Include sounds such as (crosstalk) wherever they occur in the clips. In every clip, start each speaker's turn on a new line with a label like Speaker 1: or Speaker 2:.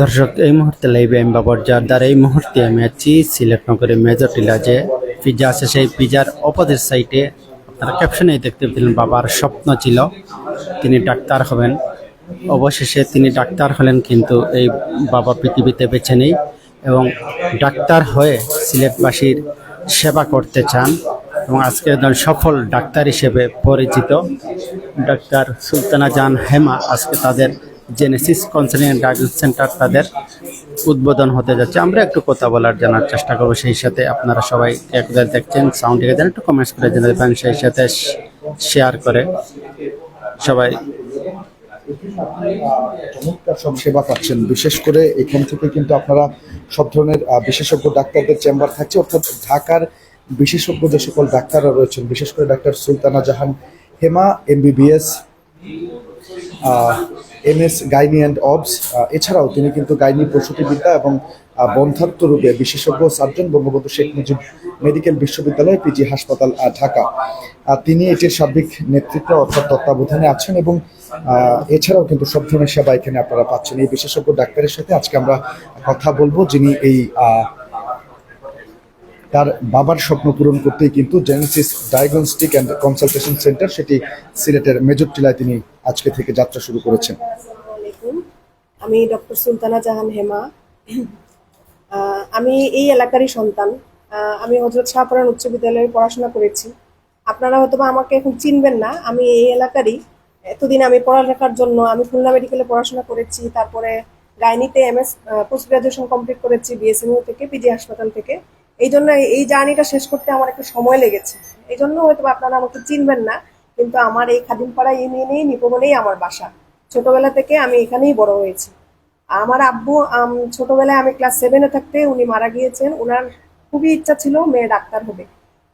Speaker 1: দর্শক, এই মুহূর্তে লাইভে আমি বাবর যার দ্বারা এই মুহূর্তে আমি আছি সিলেট নগরের মেজর টিলা যে পিজা আছে সেই পিজার অপদের সাইটে আপনারা ক্যাপশনে দেখতে পেলেন, বাবার স্বপ্ন ছিল, তিনি ডাক্তার হবেন। অবশেষে তিনি ডাক্তার হলেন, কিন্তু এই বাবা পৃথিবীতে বেছে নেই এবং ডাক্তার হয়ে সিলেটবাসীর সেবা করতে চান এবং আজকে একজন সফল ডাক্তার হিসেবে পরিচিত। ডাক্তার সুলতানা জান হেমা আজকে তাদের জেনেসিস কনসার্নিং ডায়াগনোস সেন্টার তাদের উদ্বোধন হতে যাচ্ছে। আমরা একটু কথা বলার জানার চেষ্টা করব। সেই সাথে আপনারা সবাই কে দেখছেন সাউন্ড দেন, একটু কমেন্টস করে জানাবেন সেই সাথে শেয়ার করে সবাই।
Speaker 2: চমৎকার সব সেবা পাচ্ছেন। বিশেষ করে এখান থেকে কিন্তু আপনারা সব ধরনের বিশেষজ্ঞ ডাক্তারদের চেম্বার থাকছে। অর্থাৎ ঢাকার বিশেষজ্ঞ যে সকল ডাক্তাররা রয়েছেন, বিশেষ করে doctor Sultana Jahan Hema MBBS M S gynae and obs এছাড়াও তিনি কিন্তু গাইনি প্রসূতিবিদ্যা এবং বন্ধাত্ম রোগে বিশেষজ্ঞ সার্জন বঙ্গবন্ধু শেখ মুজিব মেডিকেল বিশ্ববিদ্যালয় পিজি হাসপাতাল ঢাকা। তিনি এটির সার্বিক নেতৃত্ব অর্থাৎ তত্ত্বাবধানে আছেন এবং এছাড়াও কিন্তু সব ধরনের সেবা এখানে আপনারা পাচ্ছেন। এই বিশেষজ্ঞ ডাক্তারের সাথে আজকে আমরা কথা বলব যিনি এই তার বাবার স্বপ্ন পূরণ করতেই কিন্তু Genesis diagnostic and consultation centre সেটি সিলেটের মেজর টিলায় তিনি আজকে থেকে যাত্রা শুরু করেছেন।
Speaker 3: আমি ডক্টর সুলতানা জাহান হেমা। আমি এই এলাকারই সন্তান। আমি হজরত শাহপুরান উচ্চ বিদ্যালয়ে পড়াশোনা করেছি। আপনারা হয়তো আমাকে এখন চিনবেন না, আমি এই এলাকারই। এতদিন আমি পড়ালেখার জন্য আমি খুলনা মেডিকেলে পড়াশোনা করেছি, তারপরে গাইনিতে M S post graduation complete করেছি বিএসএমইউ থেকে, পিজি হাসপাতাল থেকে। এই জন্য এই জার্নিটা শেষ করতে আমার একটু সময় লেগেছে। এই জন্য হয়তো আপনারা আমাকে চিনবেন না, কিন্তু আমার এই খাদিমপাড়া ইউনিয়নেই নিপবনেই আমার বাসা। ছোটবেলা থেকে আমি এখানেই বড় হয়েছি। আমার আব্বু ছোটবেলায় আমি ক্লাস সেভেনে থাকতে উনি মারা গিয়েছেন। ওনার খুবই ইচ্ছা ছিল মেয়ে ডাক্তার হবে।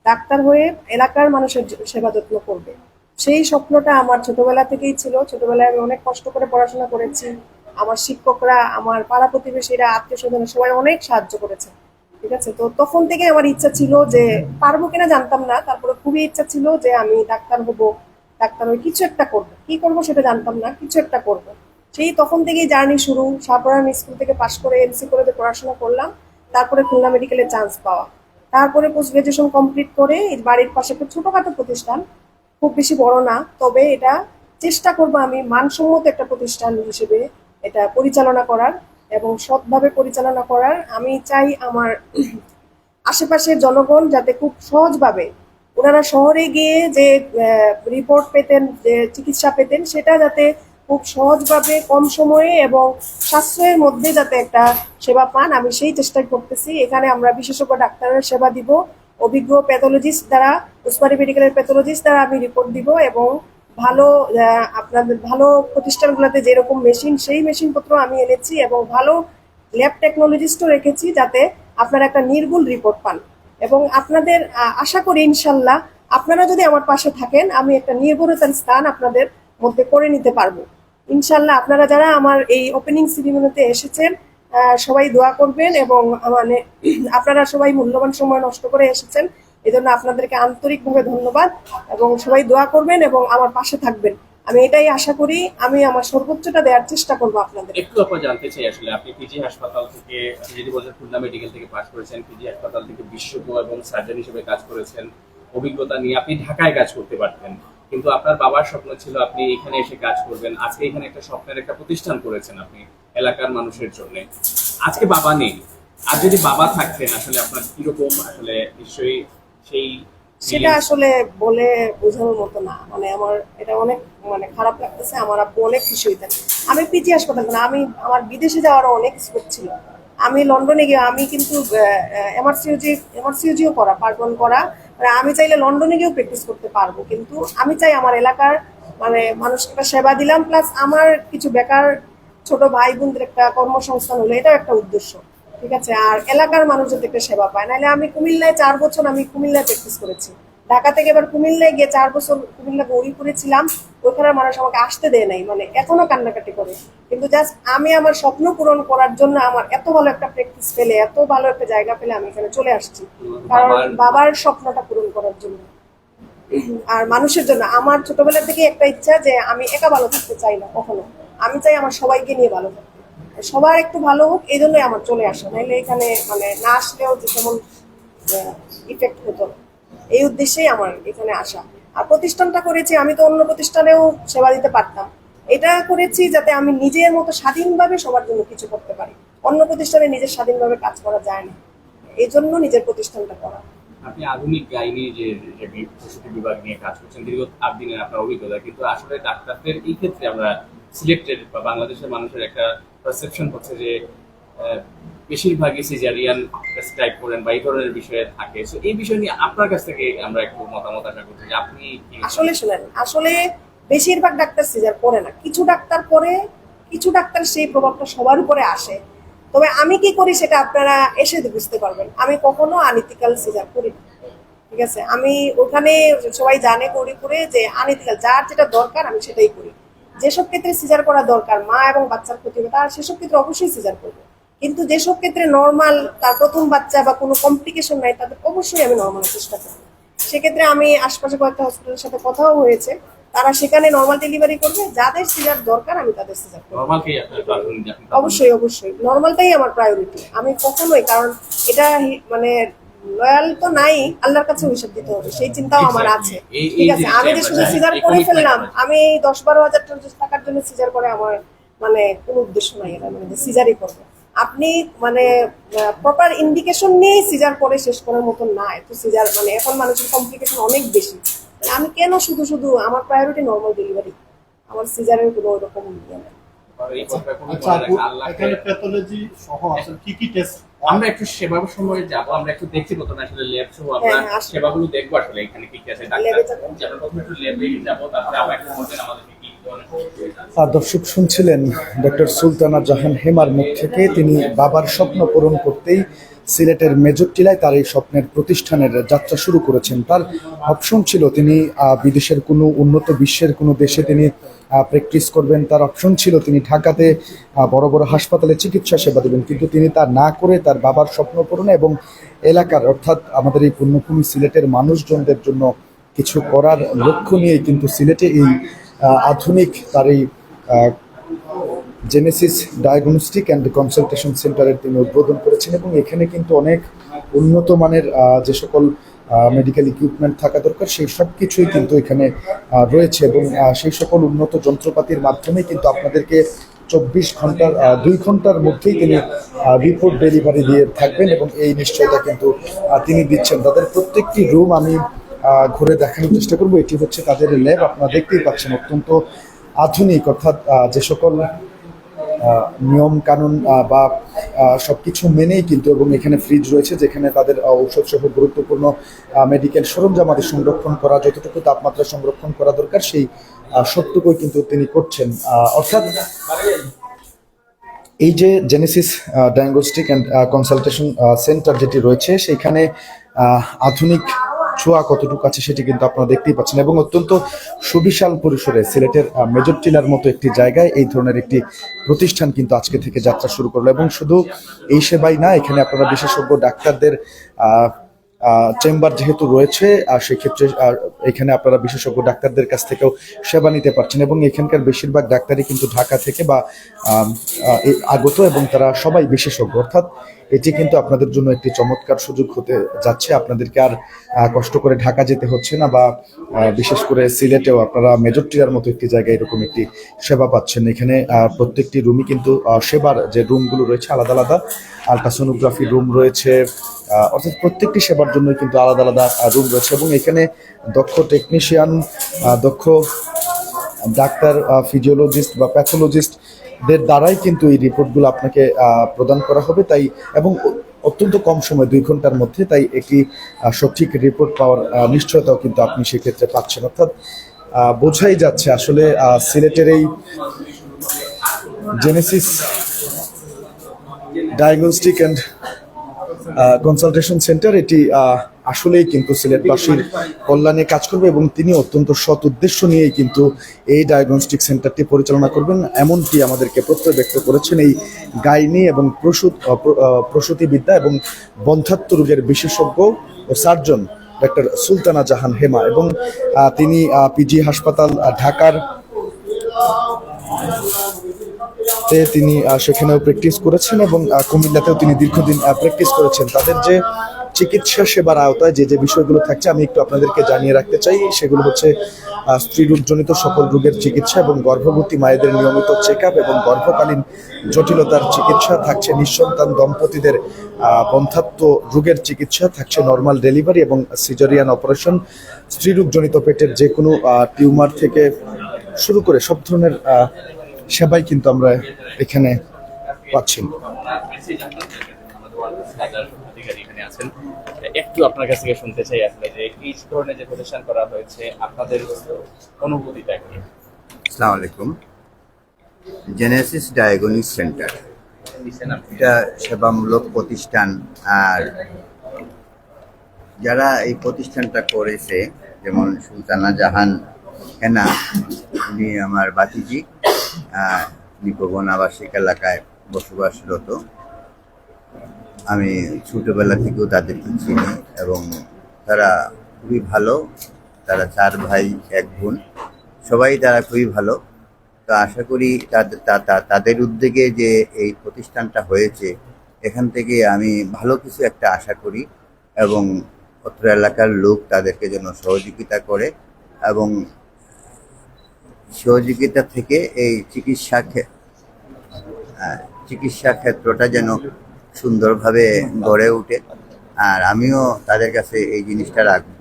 Speaker 3: ডাক্তার হয়ে এলাকার মানুষের সেবা যত্ন করবে। সেই স্বপ্নটা আমার ছোটবেলা থেকেই ছিল। ছোটবেলায় আমি অনেক কষ্ট করে পড়াশোনা করেছি। আমার শিক্ষকরা, আমার পাড়া প্রতিবেশীরা আত্মীয় স্বজনরা সবাই অনেক সাহায্য করেছে। ঠিক আছে? তো তখন থেকে আমার ইচ্ছা ছিল যে পারব কিনা জানতাম না। তারপরে খুবই ইচ্ছা ছিল যে আমি ডাক্তার হব, ডাক্তার হয়ে কিছু একটা করব। কি করব সেটা জানতাম না, কিছু একটা করব। সেই তখন থেকেই জার্নি শুরু। সাপুরান স্কুল থেকে পাশ করে এমসি করে পড়াশোনা করলাম, তারপরে খুলনা মেডিকেলে চান্স পাওয়া। তারপরে পোস্ট গ্রাজুয়েশন কমপ্লিট করে বাড়ির পাশে একটা ছোটখাটো প্রতিষ্ঠান, খুব বেশি বড় না, তবে এটা চেষ্টা করব আমি মানসম্মত একটা প্রতিষ্ঠান হিসেবে এটা পরিচালনা করার। এবং সৎভাবে পরিচালনা করার আমি চাই আমার আশেপাশের জনগণ যাতে খুব সহজভাবে ওনারা শহরে গিয়ে যে রিপোর্ট পেতেন, যে চিকিৎসা পেতেন, সেটা যাতে খুব সহজভাবে কম সময়ে এবং সাশ্রয়ের মধ্যে যাতে একটা সেবা পান, আমি সেই চেষ্টা করতেছি। এখানে আমরা বিশেষজ্ঞ ডাক্তারের সেবা দিব। অভিজ্ঞ প্যাথোলজিস্ট দ্বারা উসমানী মেডিকেলের প্যাথোলজিস্ট দ্বারা আমি রিপোর্ট দিব এবং ভালো আপনাদের ভালো প্রতিষ্ঠানগুলোতে যেরকম মেশিন সেই মেশিনপত্র আমি এনেছি এবং ভালো ল্যাব টেকনোলজিস্টও রেখেছি যাতে আপনারা একটা নির্ভুল রিপোর্ট পান। এবং আপনাদের আশা করি ইনশাল্লাহ আপনারা যদি আমার পাশে থাকেন, আমি একটা নির্ভরতার স্থান আপনাদের মধ্যে করে নিতে পারব। ইনশাল্লাহ আপনারা যারা আমার এই ওপেনিং সিরিমনিতে এসেছেন সবাই দোয়া করবেন এবং মানে (clears throat) আপনারা সবাই মূল্যবান সময় নষ্ট করে এসেছেন। এই জন্য আপনাদেরকে আন্তরিকভাবে ধন্যবাদ এবং সবাই দোয়া করবেন এবং আমার পাশে থাকবেন। আমি এটাই আশা করি, আমি আমার সর্বোচ্চটা দেওয়ার চেষ্টা করব আপনাদের।
Speaker 4: একটু আপনার জানতে চাই আসলে, আপনি পিজি হাসপাতাল থেকে, আপনি যদি বলছেন খুলনা মেডিকেল থেকে পাশ করেছেন পিজি হাসপাতাল থেকে বিশেষজ্ঞ এবং সার্জন হিসেবে কাজ করেছেন। অভিজ্ঞতা নিয়ে আপনি ঢাকায় কাজ করতে পারতেন। কিন্তু আপনার বাবার স্বপ্ন ছিল আপনি এখানে এসে কাজ করবেন। আজকে এখানে একটা স্বপ্নের একটা প্রতিষ্ঠান করেছেন আপনি, এলাকার মানুষের জন্য। আজকে বাবা নেই। আর যদি বাবা থাকতেন, আসলে আপনার কীরকম, আসলে নিশ্চয়ই সেই
Speaker 3: সেটা আসলে বলে বোঝানোর মতো না। মানে আমার এটা অনেক মানে খারাপ লাগতেছে আমার আব্বু অনেক খুশি হইতেন আমি পিজি হাসপাতাল না আমি আমার বিদেশে যাওয়ারও অনেক স্কোপ ছিল। আমি লন্ডনে গিয়ে আমি কিন্তু এমআরসিওজি এমআরসিওজিও করা পার্বন করা। মানে আমি চাইলে লন্ডনে গিয়েও প্র্যাকটিস করতে পারব কিন্তু আমি চাই আমার এলাকার মানে মানুষকে একটা সেবা দিলাম প্লাস আমার কিছু বেকার ছোট ভাই বোনদের একটা কর্মসংস্থান হলো এটাও একটা উদ্দেশ্য। ঠিক আছে? আর এলাকার মানুষ যাতে একটা সেবা পায়। নাহলে আমি কুমিল্লায় চার বছর আমি কুমিল্লায় প্র্যাকটিস করেছি। ঢাকা থেকে এবার কুমিল্লায় গিয়ে চার বছর কুমিল্লা গৌরীপুরে ছিলাম ওইখানের মানুষ আমাকে আসতে দেয় নাই। মানে এখনও কান্নাকাটি করে। কিন্তু জাস্ট আমি আমার স্বপ্ন পূরণ করার জন্য আমার এত ভালো একটা প্র্যাকটিস পেলে এত ভালো একটা জায়গা পেলে আমি এখানে চলে আসছি। কারণ
Speaker 4: বাবার-
Speaker 3: বাবার স্বপ্নটা পূরণ করার জন্য। আর মানুষের জন্য। আমার ছোটবেলা থেকে একটা ইচ্ছা যে আমি একা ভালো থাকতে চাই না কখনো। আমি চাই আমার সবাইকে নিয়ে ভালো থাকতে সবার একটু ভালো হোক, এই জন্যই আমার চলে আসা। নাহলে এখানে মানে না আসলেও যে যেমন ইফেক্ট হতো। এই উদ্দেশ্যেই আমার এখানে আসা। আর প্রতিষ্ঠানটা করেছি, আমি তো অন্য প্রতিষ্ঠানেও সেবা দিতে পারতাম। এটা করেছি যাতে আমি নিজের মতো স্বাধীনভাবে সবার জন্য কিছু করতে পারি। অন্য প্রতিষ্ঠানে নিজের স্বাধীনভাবে কাজ করা যায় না। এই জন্য নিজের প্রতিষ্ঠানটা করা।
Speaker 4: আপনি আধুনিক গাইনি যে প্রসূতি বিভাগ নিয়ে কাজ করছেন, দীর্ঘ আট দিনের আপনার অভিজ্ঞতা, কিন্তু আসলে ডাক্তারদের এই ক্ষেত্রে আমরা সিলেক্টেড বা বাংলাদেশের মানুষের একটা পারসেপশন হচ্ছে যে বেশিরভাগই সিজারিয়ান প্রেসক্রাইব করেন বা এই ধরনের বিষয়ে থাকে। So, এই বিষয় নিয়ে আপনার কাছ থেকে আমরা একটু মতামত আশা করছি যে আপনি
Speaker 3: আসলে শুনেন আসলে বেশিরভাগ ডাক্তার সিজার করে না। কিছু ডাক্তার করে কিছু ডাক্তার সেই প্রভাবটা সবার উপরে আসে। তবে আমি কি করি সেটা আপনারা এসে বুঝতে পারবেন। আমি কখনো আনিতিকাল সিজার করি ঠিক আছে? আমি ওখানে সবাই জানে করি করে যে আনিতিক্যাল যার যেটা দরকার আমি সেটাই করি। যেসব ক্ষেত্রে সিজার করা দরকার মা এবং বাচ্চার ক্ষতি হবে তার সেসব ক্ষেত্রে অবশ্যই সিজার করব। কিন্তু যেসব ক্ষেত্রে নর্মাল তার প্রথম বাচ্চা বা কোনো কমপ্লিকেশন নাই তাদের অবশ্যই আমি নর্মাল চেষ্টা করব। সেক্ষেত্রে আমি আশপাশে কয়েকটা হসপিটালের সাথে কথাও হয়েছে। তারা সেখানে নর্মাল ডেলিভারি করবে যাদের সিজার দরকার আমি তাদের সিজার অবশ্যই অবশ্যই। নর্মালটাই আমার প্রায়োরিটি আমি কখনোই কারণ এটা মানে লয়াল তো নাই আল্লাহর কাছে হিসাব দিতে হবে সেই চিন্তাও আমার আছে। ঠিক আছে আমি যে শুধু সিজার করে ফেললাম আমি এই দশ বারো হাজার টাকার জন্য সিজার করে আমার মানে কোনো উদ্দেশ্য নাই এটা মানে সিজারই করব। আপনি মানে প্রপার ইন্ডিকেশন নিয়েই সিজার করে শেষ করার মতন না তো সিজার মানে এখন মানুষের কমপ্লিকেশন অনেক বেশি। আমি কেন শুধু শুধু আমার প্রায়োরিটি নর্মাল ডেলিভারি আমার সিজারের কোনো ওরকম ইয়ে নেই।
Speaker 5: আচ্ছা
Speaker 4: মনে আল্লাহকে-
Speaker 5: এখানে প্যাথোলজি সহ আসলে কি কি টেস্ট
Speaker 4: আমরা একটু সেবা সময় যাব আমরা একটু দেখছি প্রথমে আসলে ল্যাব সহ আমরা
Speaker 3: হ্যাঁ।
Speaker 4: সেবাগুলো দেখব আসলে এখানে কি কি আছে ডাক্তার আমরা প্রথমে একটু ল্যাবে যাব তারপরে আবার একটু বলবেন আমাদেরকে কি ধরনের সমস্যা আছে।
Speaker 2: আর দর্শক শুনছিলেন ডক্টর সুলতানা জাহান হেমার মুখ থেকে তিনি বাবার স্বপ্ন পূরণ করতেই সিলেটের মেজর টিলায় তার এই স্বপ্নের প্রতিষ্ঠানের যাত্রা শুরু করেছেন। তার অপশন ছিল তিনি বিদেশের কোনো উন্নত বিশ্বের কোনো দেশে তিনি প্র্যাকটিস করবেন। তার অপশন ছিল তিনি ঢাকাতে বড় বড় হাসপাতালে চিকিৎসা সেবা দেবেন। কিন্তু তিনি তা না করে তার বাবার স্বপ্ন পূরণে এবং এলাকার, অর্থাৎ আমাদের এই পুণ্যভূমি সিলেটের মানুষজনদের জন্য কিছু করার লক্ষ্য নিয়ে কিন্তু সিলেটে এই আধুনিক তার এই জেনেসিস ডায়াগনস্টিক অ্যান্ড কনসালটেশন সেন্টারের তিনি উদ্বোধন করেছেন এবং এখানে কিন্তু অনেক উন্নত মানের যে সকল মেডিকেল ইকুইপমেন্ট থাকা দরকার, সেই সব কিছুই কিন্তু এখানে রয়েছে এবং সেই সকল উন্নত যন্ত্রপাতির মাধ্যমে কিন্তু আপনাদেরকে চব্বিশ ঘণ্টার দুই ঘণ্টার মধ্যেই তিনি রিপোর্ট ডেলিভারি দিয়ে থাকবেন এবং এই নিশ্চয়তা কিন্তু তিনি দিচ্ছেন। তাদের প্রত্যেকটি রুম আমি ঘুরে দেখানোর চেষ্টা করব। এটি হচ্ছে তাদের ল্যাব আপনারা দেখতেই পাচ্ছেন অত্যন্ত আধুনিক, অর্থাৎ যে সকল নিয়ম কানুন বা সব কিছু মেনেই কিন্তু এবং এখানে ফ্রিজ রয়েছে যেখানে তাদের ঔষধ সহ গুরুত্বপূর্ণ মেডিকেল সরঞ্জাম সরঞ্জামাদি সংরক্ষণ করা, যতটুকু তাপমাত্রা সংরক্ষণ করা দরকার, সেই সবটুকুই কিন্তু তিনি করছেন। অর্থাৎ এই যে Genesis diagnostic and consultation centre যেটি রয়েছে সেখানে আধুনিক ছোঁয়া কতটুকু আছে সেটি কিন্তু আপনারা দেখতেই পাচ্ছেন এবং অত্যন্ত সুবিশাল পরিসরে সিলেটের মেজর টিলার মতো একটি জায়গায় এই ধরনের একটি প্রতিষ্ঠান কিন্তু আজকে থেকে যাত্রা শুরু করল এবং শুধু এই সেবাই না, এখানে আপনারা বিশেষজ্ঞ ডাক্তারদের চেম্বার যেহেতু রয়েছে, আর সেক্ষেত্রে এখানে আপনারা বিশেষজ্ঞ ডাক্তারদের কাছ থেকেও সেবা নিতে পারছেন এবং এখানকার বেশিরভাগ ডাক্তারই কিন্তু ঢাকা থেকে বা আগত এবং তারা সবাই বিশেষজ্ঞ। অর্থাৎ এটি কিন্তু আপনাদের জন্য একটি চমৎকার সুযোগ হতে যাচ্ছে। আপনাদেরকে আর কষ্ট করে ঢাকা যেতে হচ্ছে না বা বিশেষ করে সিলেটেও আপনারা মেজর টিয়ার মতো একটি জায়গায় এরকম একটি সেবা পাচ্ছেন। এখানে প্রত্যেকটি রুমই কিন্তু সেবার যে রুমগুলো রয়েছে আলাদা আলাদা। আলট্রাসোনোগ্রাফি রুম রয়েছে অর্থাৎ প্রত্যেকটি সেবার জন্য কিন্তু আলাদা আলাদা রুম রয়েছে এবং এখানে দক্ষ টেকনিশিয়ান দক্ষ ডাক্তার ফিজিওলজিস্ট বা প্যাথোলজিস্ট দের দ্বারাই কিন্তু এই রিপোর্টগুলো আপনাকে প্রদান করা হবে। তাই, এবং অত্যন্ত কম সময়, দুই ঘণ্টার মধ্যে, তাই একটি সঠিক রিপোর্ট পাওয়ার নিশ্চয়তাও কিন্তু আপনি সেক্ষেত্রে পাচ্ছেন। অর্থাৎ বোঝাই যাচ্ছে আসলে সিলেটের এই Genesis diagnostic and consultation centre এটি আসলেই কিন্তু সিলেটবাসীর কল্যাণে কাজ করবে এবং তিনি অত্যন্ত সৎ উদ্দেশ্য নিয়েই কিন্তু এই ডায়াগনস্টিক সেন্টারটি পরিচালনা করবেন। এমনটি আমাদেরকে প্রত্যয় ব্যক্ত করেছেন এই গাইনি এবং প্রসূত প্রসূতিবিদ্যা এবং বন্ধাত্ম রোগের বিশেষজ্ঞ ও সার্জন ডক্টর সুলতানা জাহান হেমা এবং তিনি পিজি হাসপাতাল ঢাকার তিনি সেখানেও প্র্যাকটিস করেছেন এবং কুমিল্লাতেও তিনি দীর্ঘদিন প্র্যাকটিস করেছেন। তাদের যে চিকিৎসা সেবার আওতায় যে যে বিষয়গুলো থাকছে আমি একটু আপনাদেরকে জানিয়ে রাখতে চাই। সেগুলো হচ্ছে আহ, স্ত্রীরোগজনিত সকল রোগের চিকিৎসা এবং গর্ভবতী মায়েদের নিয়মিত চেক আপ এবং গর্ভকালীন জটিলতার চিকিৎসা থাকছে। নিঃসন্তান দম্পতিদের আহ, বন্ধাত্ব রোগের চিকিৎসা থাকছে। নর্মাল ডেলিভারি এবং সিজারিয়ান অপারেশন স্ত্রীরোগজনিত পেটের যে কোনো টিউমার থেকে শুরু করে সব ধরনের সেবাই কিন্তু আমরা এখানে পাচ্ছি।
Speaker 4: হাজার অধিকারী এখানে আছেন একটু আপনার কাছ থেকে শুনতে চাই আসলে যে এই ধরনের যে প্রতিষ্ঠান করা হয়েছে আপনাদের অনুভূতিটা কি?
Speaker 6: আসসালামু আলাইকুম। জেনেসিস ডায়াগনিক সেন্টার এটা সেবামূলক প্রতিষ্ঠান আর যারা এই প্রতিষ্ঠানটা করেছে যেমন সুলতানা জাহান হেনা উনি আমার বাতিজি নিকোবন আবাসিক এলাকায় বসবাসরত। আমি ছোটবেলা থেকেও তাদেরকে চিনি এবং তারা খুবই ভালো। তারা চার ভাই, এক বোন। সবাই তারা খুবই ভালো। তো আশা করি তাদের তাদের উদ্যোগে যে এই প্রতিষ্ঠানটা হয়েছে, এখান থেকে আমি ভালো কিছু একটা আশা করি এবং অত্র এলাকার লোক তাদেরকে যেন সহযোগিতা করে এবং সহযোগিতা থেকে এই চিকিৎসা চিকিৎসা ক্ষেত্রটা যেন সুন্দরভাবে গড়ে ওঠে। আর আমিও তাদের কাছে এই জিনিসটা রাখব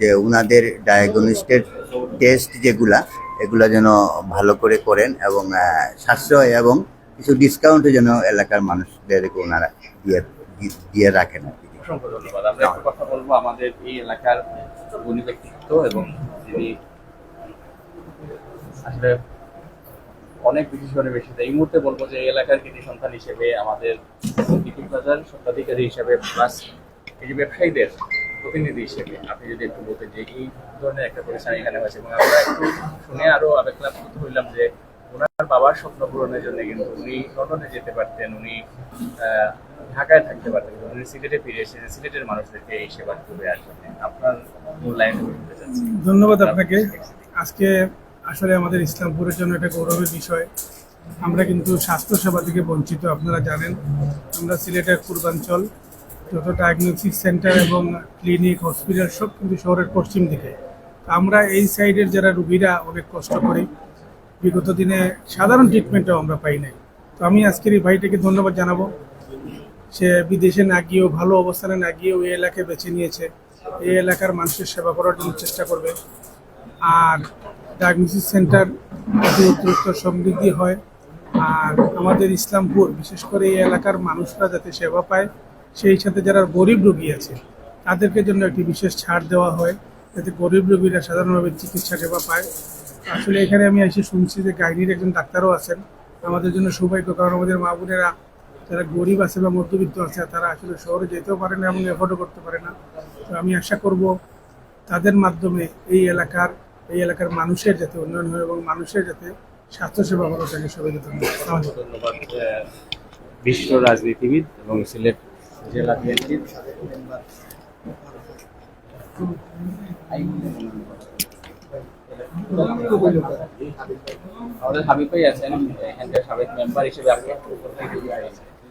Speaker 6: যে ওনাদের ডায়াগনিস্টের টেস্ট যেগুলা, এগুলা যেন ভালো করে করেন এবং সাশ্রয় এবং কিছু ডিসকাউন্টও যেন এলাকার মানুষদেরকে ওনারা দিয়ে দিয়ে রাখেন আর কি।
Speaker 4: অসংখ্য ধন্যবাদ। আমরা কথা বলব, আমাদের এই এলাকার গুণী ব্যক্তিত্ব এবং আসলে অনেক বিশেষ করে বেশি। এই মুহূর্তে বলব যে এলাকার কৃতি সন্তান হিসেবে আমাদের বিপুল বাজার স্বত্বাধিকারী হিসেবে প্লাস এই যে ব্যবসায়ীদের প্রতিনিধি হিসেবে আপনি যদি একটু বলতেন যে এই ধরনের একটা প্রতিষ্ঠান এখানে হয়েছে এবং আমরা একটু শুনে আরও আবেগলাপ্ত হইলাম যে ওনার বাবার স্বপ্ন পূরণের জন্য কিন্তু উনি লন্ডনে যেতে পারতেন, উনি ঢাকায় থাকতে পারতেন, কিন্তু উনি সিলেটে ফিরে এসে সিলেটের মানুষদেরকে এই সেবা করে আসবেন আপনার মূল্যায়ন
Speaker 7: ধন্যবাদ আপনাকে। আজকে আসলে আমাদের ইসলামপুরের জন্য একটা গৌরবের বিষয়। আমরা কিন্তু স্বাস্থ্যসেবা থেকে বঞ্চিত, আপনারা জানেন। আমরা সিলেটের পূর্বাঞ্চল, যত ডায়াগনস্টিক সেন্টার এবং ক্লিনিক হসপিটাল সব কিন্তু শহরের পশ্চিম দিকে। আমরা এই সাইডের যারা রুগীরা, অনেক কষ্ট করি। বিগত দিনে সাধারণ ট্রিটমেন্টও আমরা পাই নাই। তো আমি আজকের এই ভাইটাকে ধন্যবাদ জানাব। সে বিদেশে না গিয়েও, ভালো অবস্থানে না গিয়েও এই এলাকায় বেছে নিয়েছে। এই এলাকার মানুষের সেবা করার জন্য চেষ্টা করবে। আর ডায়াগনোসিস সেন্টার অতিরিক্ত সমৃদ্ধি হয়। আর আমাদের ইসলামপুর, বিশেষ করে এই এলাকার মানুষরা যাতে সেবা পায়, সেই সাথে যারা গরিব রোগী আছে, তাদেরকে জন্য একটি বিশেষ ছাড় দেওয়া হয়, যাতে গরিব রোগীরা সাধারণভাবে চিকিৎসা সেবা পায়। আসলে এখানে আমি এসে শুনছি যে গাইনির একজন ডাক্তারও আছেন। আমাদের জন্য সৌভাগ্য, কারণ আমাদের মা বোনেরা যারা গরিব আছে বা মধ্যবিত্ত আছে, তারা আসলে শহরে যেতেও পারে না এবং এফোর্ডও করতে পারে না। তো আমি আশা করব তাদের মাধ্যমে এই এলাকার এই এলাকার মানুষের যাতে উন্নয়ন হয় এবং মানুষের যাতে স্বাস্থ্যসেবা ভালো থাকে সবাইকে ধন্যবাদ।
Speaker 4: ধন্যবাদ বিশিষ্ট রাজনীতিবিদ এবং সিলেট জেলা বিএনপির আমাদের হাবিব ভাই আছেন এখানকার সাবেক মেম্বার হিসেবে আপনি একটু বলতেন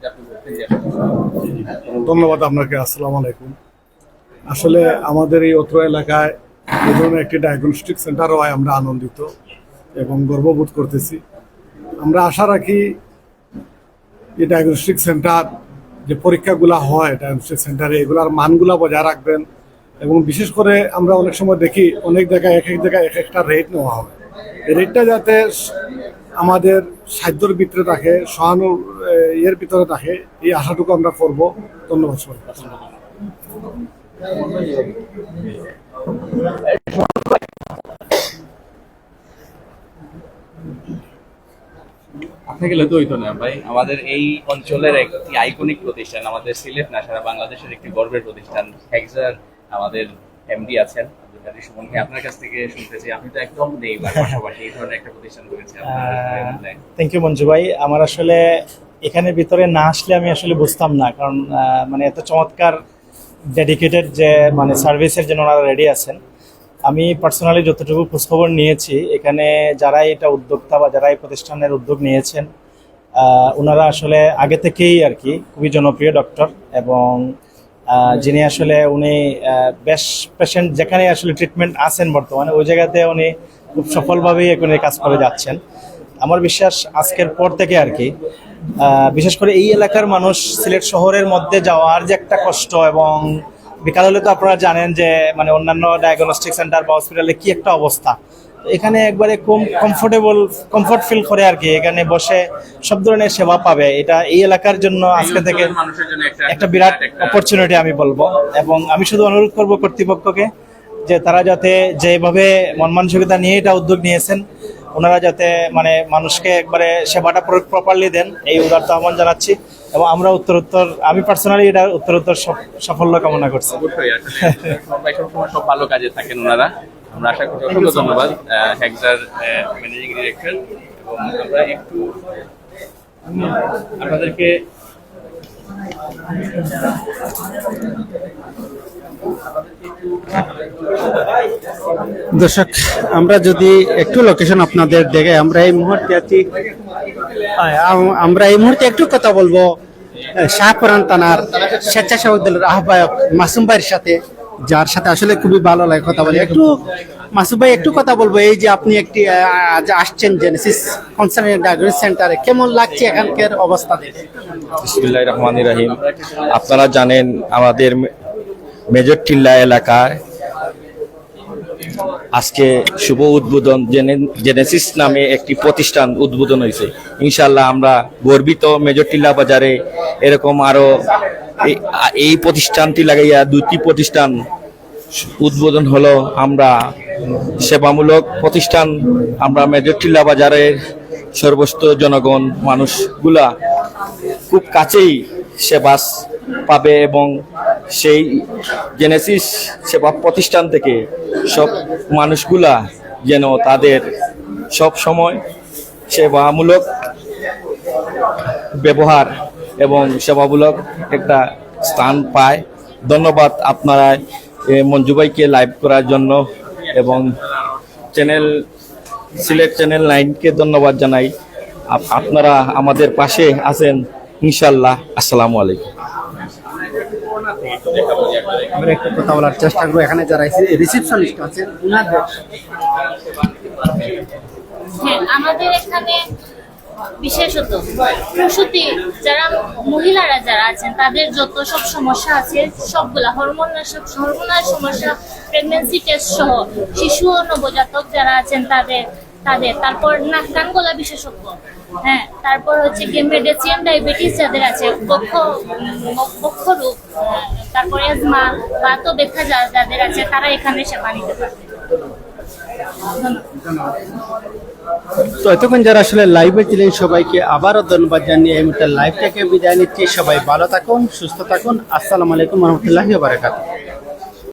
Speaker 4: যে আপনি বলতেন যে
Speaker 5: ধন্যবাদ আপনাকে আসসালামু আলাইকুম। আসলে আমাদের এই অত্র এলাকায় এই ধরনের একটি ডায়াগনস্টিক সেন্টার হয়, আমরা আনন্দিত এবং গর্ববোধ করতেছি। আমরা আশা রাখি এই ডায়াগনস্টিক সেন্টার যে পরীক্ষাগুলা হয় ডায়াগনস্টিক সেন্টারে এগুলার মানগুলা বজায় রাখবেন এবং বিশেষ করে আমরা অনেক সময় দেখি অনেক জায়গায় এক এক জায়গায় এক একটা রেট নেওয়া হবে রেটটা যাতে আমাদের সাধ্যর ভিতরে থাকে সহানু ইয়ের ভিতরে থাকে, এই আশাটুকু আমরা করব। ধন্যবাদ সবাই
Speaker 4: আপনি গেলে তো হইতো না ভাই। আমাদের এই অঞ্চলের একটি আইকনিক প্রতিষ্ঠান আমাদের সিলেট না সারা বাংলাদেশের একটি গর্বের প্রতিষ্ঠান। আমাদের এমডি আছেন আব্দুল আপনার কাছ থেকে শুনতেছি আপনি তো একদম নেই পাশাপাশি এই ধরনের একটা প্রতিষ্ঠান করেছে
Speaker 8: থ্যাংক ইউ মঞ্জু ভাই। আমার আসলে এখানে ভিতরে না আসলে আমি আসলে বুঝতাম না কারণ মানে এত চমৎকার ডেডিকেটেড যে মানে সার্ভিসের জন্য ওনারা রেডি আছেন। আমি পার্সোনালি যতটুকু খোঁজখবর নিয়েছি, এখানে যারা এটা উদ্যোক্তা বা যারা এই প্রতিষ্ঠানের উদ্যোগ নিয়েছেন ওনারা আসলে আগে থেকেই আর কি খুবই জনপ্রিয় ডক্টর এবং যিনি আসলে উনি বেশ পেশেন্ট যেখানে আসলে ট্রিটমেন্ট আছেন বর্তমানে, ওই জায়গাতে উনি খুব সফলভাবেই এখানে কাজ করে যাচ্ছেন। আমার বিশ্বাস আজকের পর থেকে আর কি বিশেষ করে এই এলাকার মানুষ সিলেট শহরের মধ্যে যাওয়ার যে একটা কষ্ট এবং বিকাল হলে তো আপনারা জানেন যে মানে অন্যান্য ডায়াগনস্টিক সেন্টার বা হসপিটালে কি একটা অবস্থা। এখানে একবারে কম কমফোর্টেবল কমফোর্ট ফিল করে আর কি এখানে বসে সব ধরনের সেবা পাবে। এটা এই এলাকার জন্য আজকে থেকে
Speaker 4: একটা
Speaker 8: বিরাট অপরচুনিটি আমি বলব। এবং আমি শুধু অনুরোধ করব কর্তৃপক্ষকে যে তারা যাতে যেভাবে মন মানসিকতা নিয়ে এটা উদ্যোগ নিয়েছেন ওনারা যাতে মানে মানুষকে একবারে সেবাটা প্রপারলি দেন এই উদারতা আহ্বান জানাচ্ছি এবং আমরা উত্তরোত্তর আমি পার্সোনালি এটা উত্তরোত্তর সফ- সাফল্য কামনা করছি।
Speaker 4: সব ভালো কাজে থাকেন ওনারা। আমরা আশা করি অসংখ্য ধন্যবাদ হ্যাকজার ম্যানেজিং ডিরেক্টর এবং আমরা একটু আপনাদেরকে
Speaker 1: দর্শক, আমরা যদি একটু লোকেশন আপনাদের দেখে, আমরা এই মুহূর্তে আছি আমরা এই মুহূর্তে একটু কথা বলব শাহপুরান থানার স্বেচ্ছাসেবক দলের আহ্বায়ক মাসুম ভাইয়ের সাথে, যার সাথে আসলে খুবই ভালো লাগে কথা বলি। একটু মাসুম ভাই, একটু কথা বলব, এই যে আপনি একটি আজ আসছেন জেনেসিস কনসার্ন সেন্টারে কেমন লাগছে এখানকার অবস্থা
Speaker 9: বিসমুল্লাহ আপনারা জানেন, আমাদের মেজর টিল্লা এলাকায় আজকে শুভ উদ্বোধন জেনে- জেনেসিস নামে একটি প্রতিষ্ঠান উদ্বোধন হয়েছে। ইনশাল্লাহ আমরা গর্বিত মেজর টিল্লা বাজারে এরকম আরও এই- এই প্রতিষ্ঠানটি লাগাইয়া দুটি প্রতিষ্ঠান উদ্বোধন হলো। আমরা সেবামূলক প্রতিষ্ঠান, আমরা মেজর টিল্লা বাজারের সর্বস্ত জনগণ মানুষগুলা খুব কাছেই সেবা পাবে এবং সেই জেনেসিস সেবা প্রতিষ্ঠান থেকে সব মানুষগুলা যেন তাদের সব সময় সেবামূলক ব্যবহার এবং সেবামূলক একটা স্থান পায়। ধন্যবাদ আপনারা মঞ্জুবাইকে লাইভ করার জন্য এবং চ্যানেল সিলেট চ্যানেল নাইনকে ধন্যবাদ জানাই। আপ- আপনারা আমাদের পাশে আছেন ইনশাল্লাহ আসসালামু আলাইকুম।
Speaker 1: আমরা একটু কথা বলার চেষ্টা করব। এখানে যারা রিসিপশনিস্ট আছেন উনাদের
Speaker 10: হ্যাঁ আমাদের এখানে বিশেষত প্রসূতি, যারা মহিলারা যারা আছেন, তাদের যত সব সমস্যা আছে, সবগুলা হরমোনাল সব হরমোনাল সমস্যা প্রেগনেন্সি টেস্ট সহ শিশু ও নবজাতক যারা আছেন, তাদের তাদের। তারপর নাক কান গলা বিশেষজ্ঞ। হ্যাঁ তারপর হচ্ছে কি মেডিসিন ডায়াবেটিস যাদের আছে, বক্ষ বক্ষ রোগ তারপর এজমা বাত ব্যথা যাদের আছে, তারা এখানে সেবা নিতে
Speaker 1: তো এতক্ষণ যারা আসলে লাইভে ছিলেন, সবাইকে আবারও ধন্যবাদ জানিয়ে এই মুহূর্তে লাইভ থেকে বিদায় নিচ্ছি। সবাই ভালো থাকুন, সুস্থ থাকুন। আসসালামু আলাইকুম রহমতুল্লাহি বারাকাতুহ।